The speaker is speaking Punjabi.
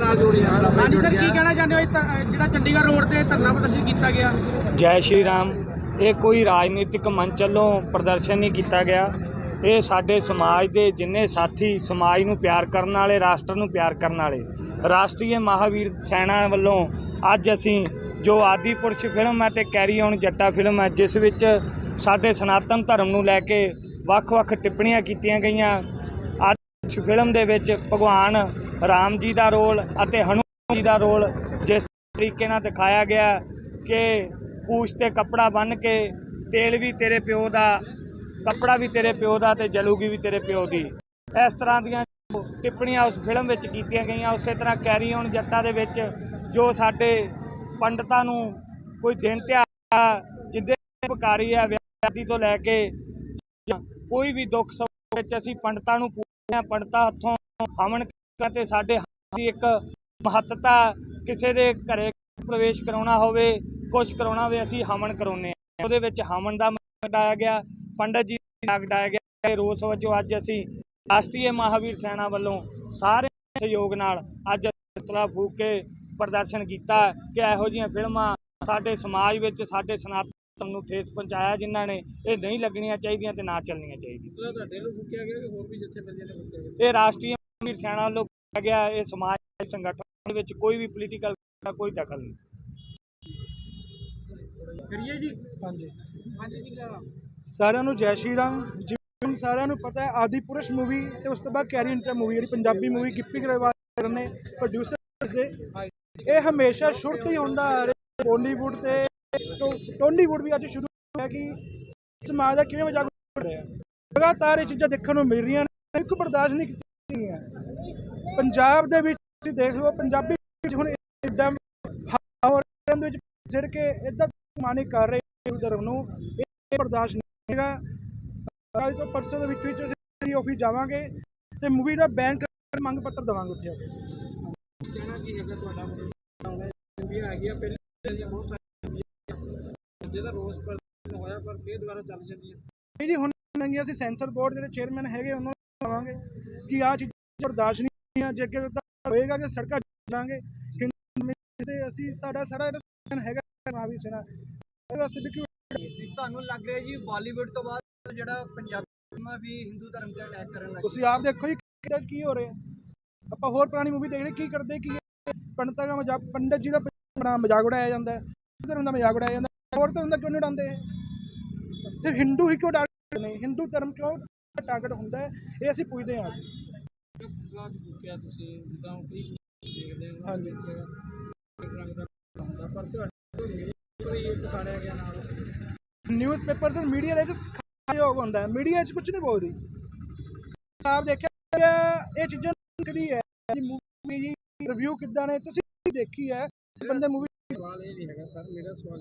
ਨਾਲ ਜੋੜੀ ਜਾਂਦਾ ਹਾਂਜੀ ਸਰ ਕੀ ਕਹਿਣਾ ਚਾਹੁੰਦੇ ਹੋ ਇਸ ਧ- ਜਿਹੜਾ ਚੰਡੀਗੜ੍ਹ ਰੋਡ ਤੇ ਧਰਨਾ ਪ੍ਰਦਰਸ਼ਨ ਕੀਤਾ ਗਿਆ? ਜੈ ਸ਼੍ਰੀ ਰਾਮ। ਇਹ ਕੋਈ ਰਾਜਨੀਤਿਕ ਮੰਚ ਵੱਲੋਂ ਪ੍ਰਦਰਸ਼ਨ ਨਹੀਂ ਕੀਤਾ ਗਿਆ। ਇਹ ਸਾਡੇ ਸਮਾਜ ਦੇ ਜਿੰਨੇ ਸਾਥੀ ਸਮਾਜ ਨੂੰ ਪਿਆਰ ਕਰਨ ਵਾਲੇ ਰਾਸ਼ਟਰ ਨੂੰ ਪਿਆਰ ਕਰਨ ਵਾਲੇ ਰਾਸ਼ਟਰੀ ਮਹਾਵੀਰ ਸੈਨਾ ਵੱਲੋਂ ਅੱਜ ਅਸੀਂ ਜੋ ਆਦੀ ਪੁਰਸ਼ ਫਿਲਮ ਹੈ ਤੇ ਕੈਰੀ ਔਨ ਜੱਟਾ ਫਿਲਮ ਹੈ ਜਿਸ ਵਿੱਚ ਸਾਡੇ ਸਨਾਤਨ ਧਰਮ ਨੂੰ ਲੈ ਕੇ ਵੱਖ-ਵੱਖ ਟਿੱਪਣੀਆਂ ਕੀਤੀਆਂ ਗਈਆਂ। ਆਦੀ ਪੁਰਸ਼ ਫਿਲਮ ਦੇ ਵਿੱਚ ਭਗਵਾਨ ਰਾਮ ਜੀ ਦਾ ਰੋਲ ਅਤੇ ਹਨੂਮਾਨ ਜੀ ਦਾ ਰੋਲ ਜਿਸ ਤਰੀਕੇ ਨਾਲ ਦਿਖਾਇਆ ਗਿਆ ਕਿ ਪੂਛ ਤੇ ਕੱਪੜਾ ਬੰਨ੍ਹ ਕੇ ਤੇਲ ਵੀ ਤੇਰੇ ਪਿਓ ਦਾ, ਕੱਪੜਾ ਵੀ ਤੇਰੇ ਪਿਓ ਦਾ ਤੇ ਜਲੂਗੀ ਵੀ ਤੇਰੇ ਪਿਓ ਦੀ। ਇਸ ਤਰ੍ਹਾਂ ਦੀਆਂ ਟਿੱਪਣੀਆਂ ਉਸ ਫਿਲਮ ਵਿੱਚ ਕੀਤੀਆਂ ਗਈਆਂ। ਉਸੇ ਤਰ੍ਹਾਂ ਕੈਰੀ ਔਨ ਜੱਟਾ ਦੇ ਵਿੱਚ ਜੋ ਸਾਡੇ ਪੰਡਤਾਂ ਨੂੰ ਕੋਈ ਦਿਨ ਤਿਉਹਾਰ ਜਿੱਦੇ ਬਕਾਰੀ ਹੈ ਵਿਆਹ ਤੋਂ ਲੈ ਕੇ ਕੋਈ ਵੀ ਦੁੱਖ ਸੁੱਖ ਵਿੱਚ ਅਸੀਂ ਪੰਡਤਾਂ ਨੂੰ ਪੂਜਦੇ ਹਾਂ, ਪੰਡਤਾਂ ਹੱਥੋਂ ਹਵਨ ਕਰਦੇ ਸਾਡੇ ਦੀ ਇੱਕ ਮਹੱਤਤਾ ਕਿਸੇ ਦੇ ਘਰੇ ਪ੍ਰਵੇਸ਼ ਕਰਾਉਣਾ ਹੋਵੇ ਕੁਝ ਕਰਾਉਣਾ ਹੋਵੇ ਅਸੀਂ ਹਵਨ ਕਰਾਉਂਦੇ ਹਾਂ। ਉਹਦੇ ਵਿੱਚ ਹਵਨ ਦਾ ਡਾਇਆ ਗਿਆ ਪੰਡਤ ਜੀ ਦਾ ਡਾਇਆ ਗਿਆ ਰੋਸ ਵਜੋਂ ਅੱਜ ਅਸੀਂ ਰਾਸ਼ਟਰੀ ਮਹਾਵੀਰ ਸੈਨਾ ਵੱਲੋਂ ਸਾਰੇ ਸਹਿਯੋਗ ਨਾਲ ਅੱਜ ਪੁਤਲਾ ਫੂਕ ਕੇ ਪ੍ਰਦਰਸ਼ਨ ਕੀਤਾ ਕਿ ਇਹੋ ਜਿਹੀਆਂ ਫਿਲਮਾਂ ਸਾਡੇ ਸਮਾਜ ਵਿੱਚ ਸਾਡੇ ਸਨਾਤਨ ਨੂੰ ਠੇਸ ਪਹੁੰਚਾਇਆ ਜਿਨ੍ਹਾਂ ਨੇ ਇਹ ਨਹੀਂ ਲੱਗਣੀਆਂ ਚਾਹੀਦੀਆਂ ਤੇ ਨਾ ਚੱਲਣੀਆਂ ਚਾਹੀਦੀਆਂ। ਤੁਹਾਡੇ ਨੂੰ ਫੁੱਕਿਆ ਗਿਆ ਕਿ ਹੋਰ ਵੀ ਜਥੇਬੰਦੀਆਂ ਨੇ ਫੁੱਕਿਆ ਗਿਆ? ਇਹ ਰਾਸ਼ਟਰੀ ਮਹਾਵੀਰ ਸੈਨਾ ਵੱਲੋਂ ਗਿਆ ਇਹ ਸਮਾਜ ਸੰਗਠਨ ਵਿੱਚ ਕੋਈ ਵੀ ਪੋਲੀਟੀਕਲ ਦਾ ਕੋਈ ਦਖਲ ਨਹੀਂ। ਕਰੀਏ ਜੀ? ਹਾਂਜੀ। ਹਾਂਜੀ ਜੀ ਸਾਰਿਆਂ ਨੂੰ ਜੈ ਸ਼੍ਰੀ ਰਾਮ। ਜਿਵੇਂ ਸਾਰਿਆਂ ਨੂੰ ਪਤਾ ਹੈ ਆਦਿ ਪੁਰਸ਼ ਮੂਵੀ ਤੇ ਉਸ ਤੋਂ ਬਾਅਦ ਕੈਰੀ ਇੰਟਰ ਮੂਵੀ ਜਿਹੜੀ ਪੰਜਾਬੀ ਮੂਵੀ ਗਿੱਪੀ ਗਰੇਵਾਲ ਨੇ ਪ੍ਰੋਡਿਊਸਰਸ ਦੇ। ਇਹ ਹਮੇਸ਼ਾ ਸ਼ੁਰੂ ਤੋਂ ਹੀ ਹੁੰਦਾ ਆ ਰਿਹਾ ਬੋਲੀਵੁੱਡ ਤੇ ਟੋਲੀਵੁੱਡ ਵੀ ਅੱਜ ਸ਼ੁਰੂ ਹੋਇਆ ਕਿ ਸਮਾਜ ਦਾ ਕਿਵੇਂ ਮਜ਼ਾਕ ਉਡਾ ਰਿਹਾ ਲਗਾਤਾਰ ਇਹ ਚੀਜ਼ਾਂ ਦੇਖਣ ਨੂੰ ਮਿਲ ਰਹੀਆਂ ਨੇ ਇੱਕ ਬਰਦਾਸ਼ਤ ਨਹੀਂ ਕੀਤੀ ਗਈਆਂ। ਪੰਜਾਬ ਦੇ ਵਿੱਚ ਤੁਸੀਂ ਦੇਖ ਲਓ ਪੰਜਾਬੀ ਵਿੱਚ ਹੁਣ ਇਦਾਂ ਹੋਰ ਦੇ ਵਿੱਚ ਛਿੜ ਕੇ ਇਦਾਂ ਮਾਨੀ ਕਰ ਰਹੇ ਧਰਮ ਨੂੰ ਇਹ ਬਰਦਾਸ਼ਤ ਨਹੀਂ ਹੈਗਾ। ਅੱਜ ਤੋਂ ਪਰਸੋਂ ਦੇ ਵਿੱਚ ਵਿੱਚ ਅਸੀਂ ਆਫਿਸ ਜਾਵਾਂਗੇ ਤੇ ਮੂਵੀ ਦਾ ਬੈਨ ਕਰਨ ਮੰਗ ਪੱਤਰ ਦਵਾਂਗੇ ਉੱਥੇ ਆ ਕੇ। ਕਹਿਣਾ ਕੀ ਹੈਗਾ ਤੁਹਾਡਾ? ਮੂਵੀਆਂ ਹੈਗੀਆਂ ਪਹਿਲੇ ਦੀਆਂ ਬਹੁਤ ਸਾਰੀਆਂ ਜਿਹਦਾ ਰੋਸ ਪ੍ਰਦਰਸ਼ਨ ਹੋਇਆ ਪਰ ਫੇਰ ਦੁਬਾਰਾ ਚੱਲ ਜਾਂਦੀਆਂ। ਇਹ ਜੀ ਹੁਣ ਅਸੀਂ ਸੈਂਸਰ ਬੋਰਡ ਜਿਹੜੇ ਚੇਅਰਮੈਨ ਹੈਗੇ ਉਹਨਾਂ ਨੂੰ ਕਹਾਂਗੇ ਕਿ ਆਹ ਚੀਜ਼ਾਂ ਬਰਦਾਸ਼ਤ ਹੈ ਜੇ ਅੱਗੇ ਤਾਂ ਹੋਏਗਾ ਕਿ ਸੜਕਾਂ ਜਾਵਾਂਗੇ। ਹਿੰਦੂ ਅਸੀਂ ਸਾਡਾ ਸਾਰਾ ਜਿਹੜਾ ਹੈਗਾ ਮਹਾਵੀਰ ਸੈਨਾ। ਇਹਦੇ ਵਾਸਤੇ ਵੀ ਤੁਹਾਨੂੰ ਲੱਗ ਰਿਹਾ ਜੀ ਬਾਲੀਵੁੱਡ ਤੋਂ ਬਾਅਦ ਜਿਹੜਾ ਪੰਜਾਬੀ ਫਿਲਮਾਂ ਵੀ ਹਿੰਦੂ ਧਰਮ ਤੇ ਅਟੈਕ ਕਰਨ ਲੱਗ ਤੁਸੀਂ ਆਪ ਦੇਖੋ ਜੀ ਕਿ ਹੋ ਰਿਹਾ ਆਪਾਂ ਹੋਰ ਪੁਰਾਣੀ ਮੂਵੀ ਦੇਖ ਰਹੇ ਕੀ ਕਰਦੇ ਕੀ? ਪੰਡਤਾਂ ਦਾ ਮਜ਼ਾਕ ਪੰਡਤ ਜੀ ਦਾ ਬਣਾ ਮਜ਼ਾਕ ਉਡਾਇਆ ਜਾਂਦਾ ਹੈ। ਧਰਮ ਦਾ ਮਜ਼ਾਕ ਉਡਾਇਆ ਜਾਂਦਾ ਹੋਰ ਧਰਮ ਦਾ ਕਿਉਂ ਨਹੀਂ ਉਡਾਉਂਦੇ? ਸਿਰਫ ਹਿੰਦੂ ਹੀ ਕਿਉਂ ਟਾਰਗੇਟ ਨਹੀਂ ਹਿੰਦੂ ਧਰਮ ਕਿਉਂ ਟਾਰਗੇਟ ਹੁੰਦਾ ਹੈ? ਇਹ ਅਸੀਂ ਪੁੱਛਦੇ ਹਾਂ ਅੱਜ। ਫਸਲਾਂ ਚ ਤੁਸੀਂ ਜਿੱਦਾਂ ਕਈ ਦੇਖਦੇ ਹੋ ਹਾਂਜੀ। ਪਰ ਤੁਹਾਡੇ ਨਾਲ ਨਿਊਜ਼ਪੇਪਰਸ ਔਰ ਮੀਡੀਆ ਦੇ ਵਿੱਚ ਖਾਯੋਗ ਹੁੰਦਾ ਹੈ। ਮੀਡੀਆ 'ਚ ਕੁਝ ਨਹੀਂ ਬੋਲਦੀ। ਆਪ ਦੇਖਿਆ ਇਹ ਚੀਜ਼ਾਂ ਕਦੀ ਹੈ? ਜੀ ਮੂਵੀ ਜੀ ਰਿਵਿਊ ਕਿੱਦਾਂ ਨੇ? ਤੁਸੀਂ ਦੇਖੀ ਹੈ ਬੰਦੇ ਮੂਵੀ ਸਵਾਲ ਇਹ ਨਹੀਂ ਹੈਗਾ ਸਰ। ਮੇਰਾ ਸਵਾਲ